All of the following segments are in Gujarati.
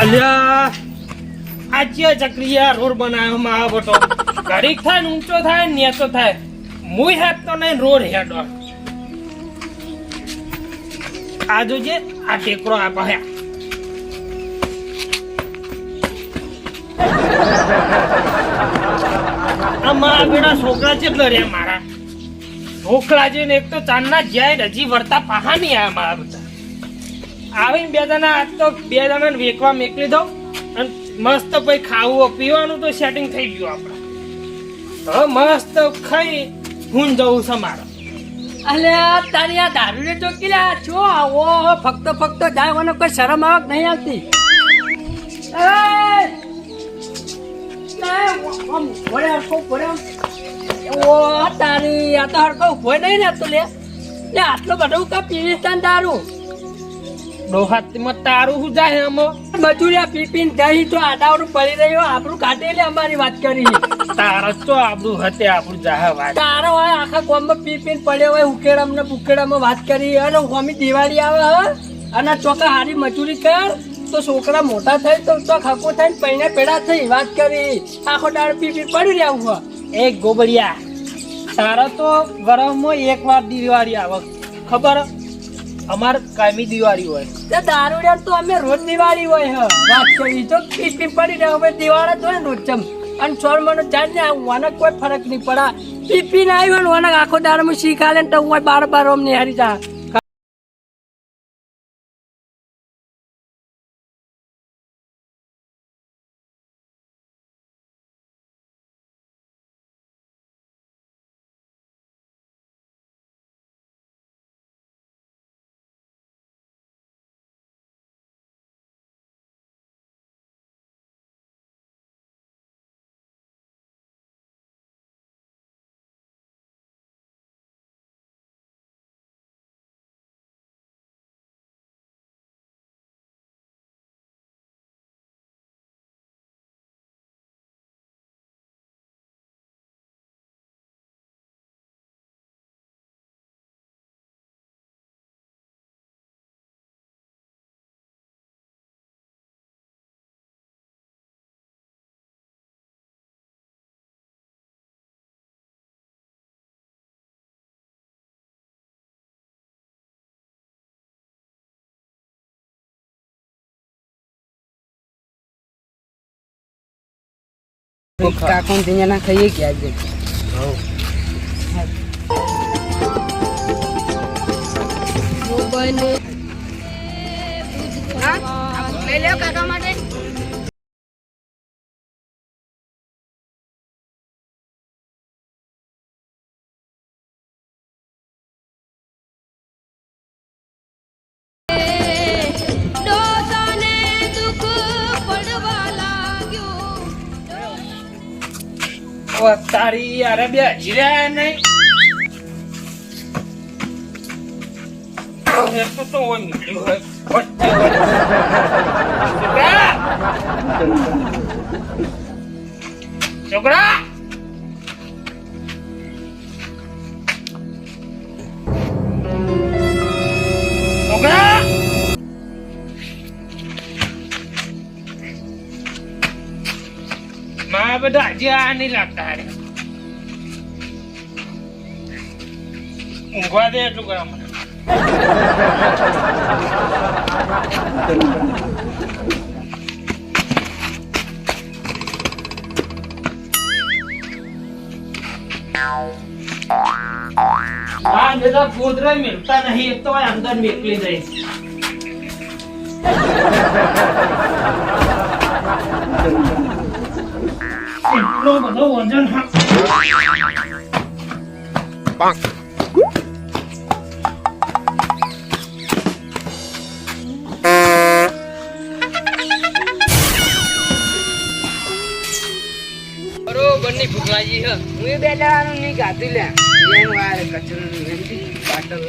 અલ્યા. આજે ચક્રિયા રોડ બનાવવામાં આવે બટો ઘડીક થાય ને થાય ને નેતો થાય. મુય હેત તો નહીં, રોડ હેડો. આ જોજે, આ ટેકરો આ પાસે. આ મારા બેડા છોકરા મારા. છોકરા છે ને એક તો ચાંદના જાય હજી વળતા પાહા નહીં આ મારા બધા. આવીને બે જણા આજ તો બે જણા વેકવા મેકલી દઉં અને મસ્ત પછી ખાવું પીવાનું તો સેટિંગ થઈ ગયું આપણે હવે મસ્ત ખાઈ હું જવું છે મારે. અલ્યા તારી આ દારૂ ને ચોકી લે. છો આવો, ફક્ત ફક્ત જાવાનો કોઈ શરમ આવક નહીં આવતી? તારી આ તો હરકો ઊભો નહીં ને તું લે, આટલો બધો કા પીવીસ તાન દારૂ ડોહાતીમાં તારું શું જાય આમાં મજૂરિયા પી પીને દહીં તો આડાવડું પડી રહ્યો આપણું કાઢી લે અમારી વાત કરી. તારા તો આપણું હતે આપણું જાહે વાત. તારો હોય આખા ગામમાં પીપીન પડ્યો હોય ઉકેડામાં ને વાત કરી. અને હોમી દિવાળી આવે હે. અને ચોકા હારી મજૂરી કર. તો છોકરા મોટા થાય તો તો ખકો થાય પૈને પેડા થઈ વાત કરી. આખો દાડ પી પી પડી રહ્યા હું. એ ગોબડિયા તારા તો ગરમમાં એક વાર દિવાળી આવે. ખબર? અમાર કાયમી દિવાળી હોય. તે દારૂડિયા તો અમે રોજ દિવાળી હોય, હે. વાત કરી તો પી પી પડી રહે હવે દિવાળા તો રોજ ચમ અને છોડ મને ચાર ને વાનક કોઈ ફરક નહીં પડા. પી પી ને આવ્યો વાનક આખો દાડમાં શીખાલે ને તો હું બાર બાર ઓમ નિહારી જા કાકોન ત્યાં ના ખાઈએ કે આજે લઈ લ્યો કાકા માટે. ઓ તારી અરે બે જીરા નહીં છોકરા! બધા હજી આ ઊંઘવા દે એટલું મને. હા બધા ગોદરા મિલતા નહીં, એક તો અંદર મેકલી દઈશ. એટલો બધો વજન હા. બે દાડાનું નહીં ખાધું લે. વાર કચરો પાટલ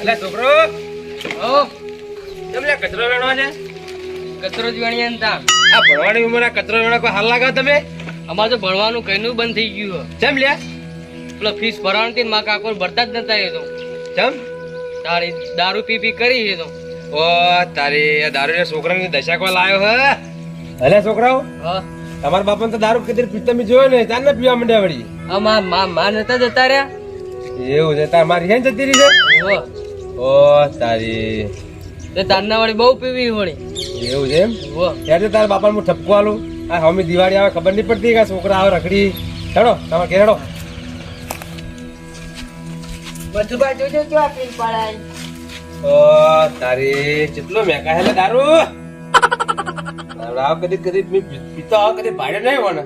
એટલે છોકરો. ઓ તમને કચરો વેણો છે? કચરો જ વેણીએ ને તામ આ ભણવાની ઉંમર કચરો વેણો કોઈ હાલ લાગો તમે અમારે તો ભણવાનું કઈનું બંધ થઈ ગયું જેમ લ્યા. પેલો ફીસ ભરવાનું હતી મા કાકો ભરતા જ નતા એ તો. ચમ તારી દારૂ પી પી કરી એ તો. ઓ તારી દારૂ છોકરાની દશા કોઈ લાવ્યો હે? અલે છોકરાઓ. હા. તમારા બાપાને તો દારૂ કદી પીતા મેં જોયો ને તાર ને પીવા માંડ્યા વળી? આ મા મા મા નતા જતા રહ્યા? એવું છે. તાર મારી હેન જતી રહી છે. ઓ તારી. તે તારના વાળી બહુ પીવી વળી. એવું છે એમ? હો. ત્યારે તારા બાપાને હું ઠપકો આલું. આ હમી દિવાળી આવે ખબર નહીં પડતી કે છોકરા આવે રખડી. ચડો તમારે કેડો હેડો મધુબા જોજો જો આ પીન પડાય. ઓ તારી કેટલો મેકા હેલે દારૂ? આવ કદી કદી મેં પી- પીતો આવ કદી ભાડે નહીં વણ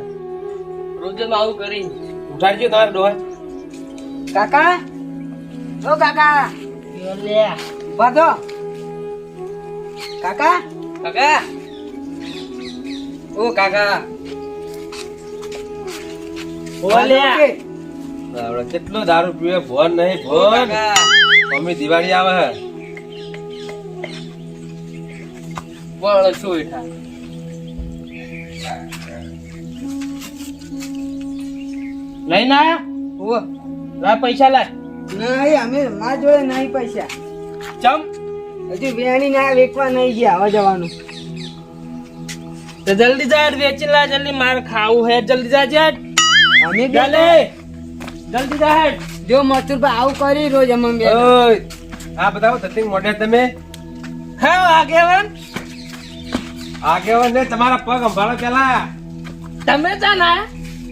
રોજ જ આવું કરી. ઉઠાડજો તમારે ડોહા. કાકા? ઓ કાકા. કાકા? કાકા? ઓ કાકા. ઓલ્યા આવડે કેટલો દારૂ પીવે? ભોન નહીં ઓ ભોન કાકા. મમ્મી દિવાળી આવે હે. બોલ શું હેઠા લઈને આયા ઓ લા પૈસા લાય. નહીં અમે માં જોડે નહીં પૈસા. ચમ? હજુ વેણી ના વેચવા નહીં ગયા આવા જવાનું. તો જલ્દી જા વેચી લા જલ્દી માર ખાવું હે. જલ્દી જા હેડ. અમે ગલે જલ્દી જા હેડ. જો મથુરભાઈ આવું કરી રોજ અમે બે ઓય. આ બતાવો તતિંગ મોઢે તમે. હા આગેવાન? આગેવાન ને તમારા પગ સંભાળો પેલા તમે જા ના?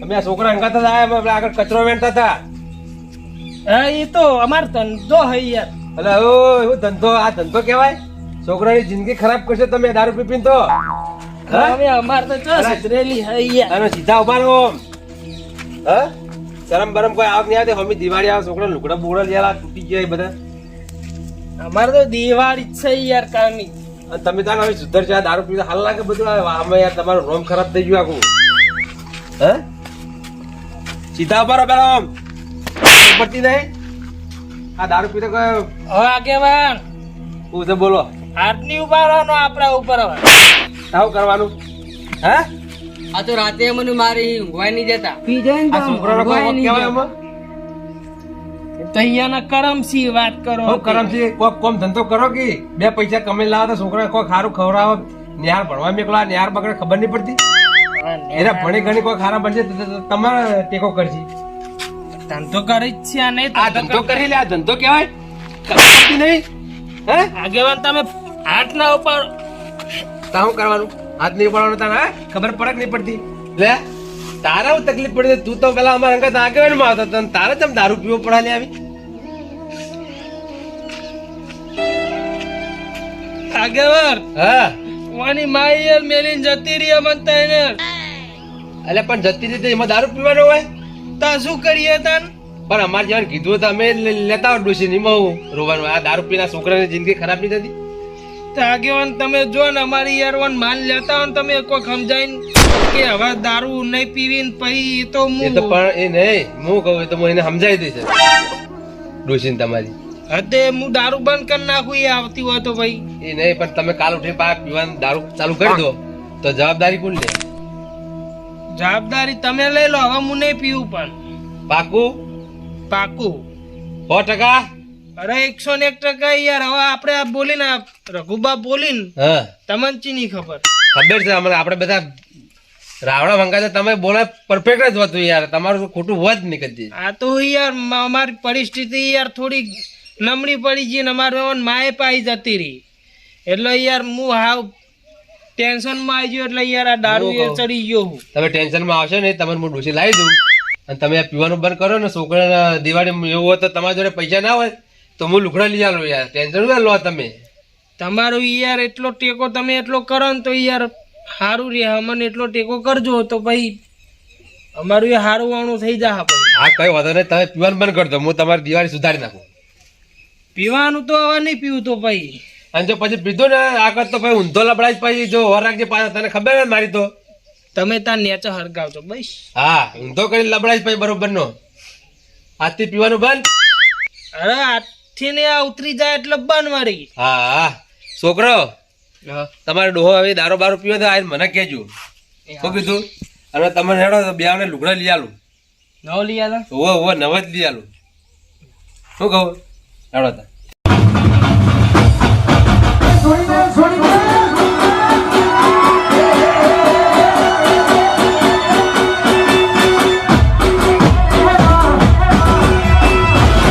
અમે આ છોકરા હંગાતા હતા અમે આગળ કચરો વેણતા હતા. હા એ તો અમાર ધંધો હઈ યાર. એટલે ઓ એવો ધંધો આ ધંધો કહેવાય? છોકરાની જિંદગી ખરાબ કરશે તમે દારૂ પી પીને તો? હવે અમાર તો જો સુધરેલી હઈ યાર. અને સીધા ઊભા રહો હા? શરમ બરમ કોઈ આવક નહીં આવતી. હમી દિવાળી આવે છોકરા લુકડા બુકડા લેલા તૂટી ગયા બધા. અમારે તો દિવાળી છે યાર કામી તમે તાર હવે સુધર છે દારૂ પીતા હાલ લાગે બધું. અમે યાર તમારું રોમ ખરાબ થઈ ગયું આખું. હા? સીધા ઉપર પેલો પડતી નહીં. આ દારૂ પીતો ગયો હવે આગેવાન. હું તો બોલો. આટલી ઉપાડવાનો આપણા ઉપર હવે. આવું કરવાનું. હે? આ તો રાતે મને મારી ઊંઘવાય નહીં જતા પી જાય ને આ છોકરાનો કોઈ વોક કહેવાય તો અહીંયાના કરમસી વાત કરો હું કોક કોમ ધંધો કરો કે? બે પૈસા કમાઈ લાવો તો છોકરા કોઈ સારું ખવડાવો. નિહાર ભણવા મેકલા નિહાર બગડે ખબર નહીં પડતી. એના ભણી ઘણી કોઈ ખારા બનશે તમારે ટેકો કરશે ધંધો કરી જ છે આ નહીં આ ધંધો કરી લે આ ધંધો કહેવાય. ખબર નહીં. હે? આગેવાન તમે હાથ ના ઉપર તા હું કરવાનું? હાથ નહીં ઉપાડવાનું તને હા? ખબર પડક નહીં પડતી? લે તારા હું તકલીફ પડી તું તો પેલા અમારા અંગત આગેવાનમાં આવતો તને તારે ચમ દારૂ પીવો પડા લે આવી? આગેવાન હા. વાની માઈ યાર જતી રહી અમન તઈને. એટલે પણ જતી રીતે એમાં દારૂ પીવાનો હોય? તો શું કરીએ તન? પણ અમારે જેવાનું કીધું તો અમે લેતા ડોસી એમાં હું રોવાનું આ દારૂ પીના છોકરાની જિંદગી ખરાબ નહીં થતી. આગેવાન તમે જો ને અમારી યાર વન માન લેતા હોય ને તમે કોઈ સમજાઈને કે હવે દારૂ નહીં પીવી ને પછી એ તો હું તો પણ એ નહીં હું કહું તો હું એને સમજાવી દઈશ. ડોસીન તમારી. હતે હું દારૂ બંધ કરી નાખું એ આવતી હોય તો ભાઈ. એ નહીં પણ તમે કાલ ઉઠી પા પીવાનું દારૂ ચાલુ કરી દો. તો જવાબદારી કોણ લે? જવાબદારી તમે લઈ લો હવે હું નહીં પીવું પણ. પાકું? પાકું. સો ટકા? અરે એકસો ને એક ટકા યાર હવે આપણે આ બોલીને રઘુબા બોલીને હા. તમને ચીની ખબર? ખબર છે અમને આપણે બધા રાવણા ભંગા તમે બોલે પરફેક્ટ જ હતું યાર તમારું ખોટું હોત નહીં નીકળતી આ તો યાર અમારી પરિસ્થિતિ યાર થોડી નમણી પડી ગઈ ને અમારે માએ પાઈ જતી રહી. એટલે યાર હું હાવ ટેન્શનમાં આવી ગયો એટલે યાર આ દારૂ એ ચડી ગયો હું. તમે ટેન્શનમાં આવશે ને તમને હું ડોસી લાવી દઉં. અને તમે આ પીવાનું બંધ કરો ને છોકરાને દિવાળી એવું હોય તો તમારા જોડે પૈસા ના હોય તો હું લુખડા લઈ આવું યાર. ટેન્શન ના લો તમે. તમારો યાર એટલો ટેકો તમે એટલો કરો ને તો યાર સારું રે અમને એટલો ટેકો કરજો તો ભાઈ અમારું એ સારું વાણું થઈ જા પછી હા કઈ વાંધો નહીં તમે પીવાનું બંધ કરી દો. હું તમારી દિવાળી સુધારી નાખું. પીવાનું તો હવે નહીં પીવું તો ભાઈ. અને જો પછી પીધું ને આગળ તો ભાઈ ઊંધો લબડાય પછી જો વર રાખજે પાછા તને ખબર ને મારી તો? તમે તાર નેચે હરગાવજો બસ. હા ઊંધો કરી લબડાય પછી બરોબર નો આથી પીવાનું બંધ? અરે આથી ને આ ઉતરી જાય એટલે બંધ મારી. હા હા. છોકરો તમારે ડોહો હવે દારૂ બારો પીવો તો આઈને મને કહેજો. શું કીધું? અને તમે હેડો તો બે આને લુગડા લઈ આલું. નવો લઈ આલો? હોવે હોવે નવ જ લઈ આલું. શું કહું? હેડો તા. Swing that, swing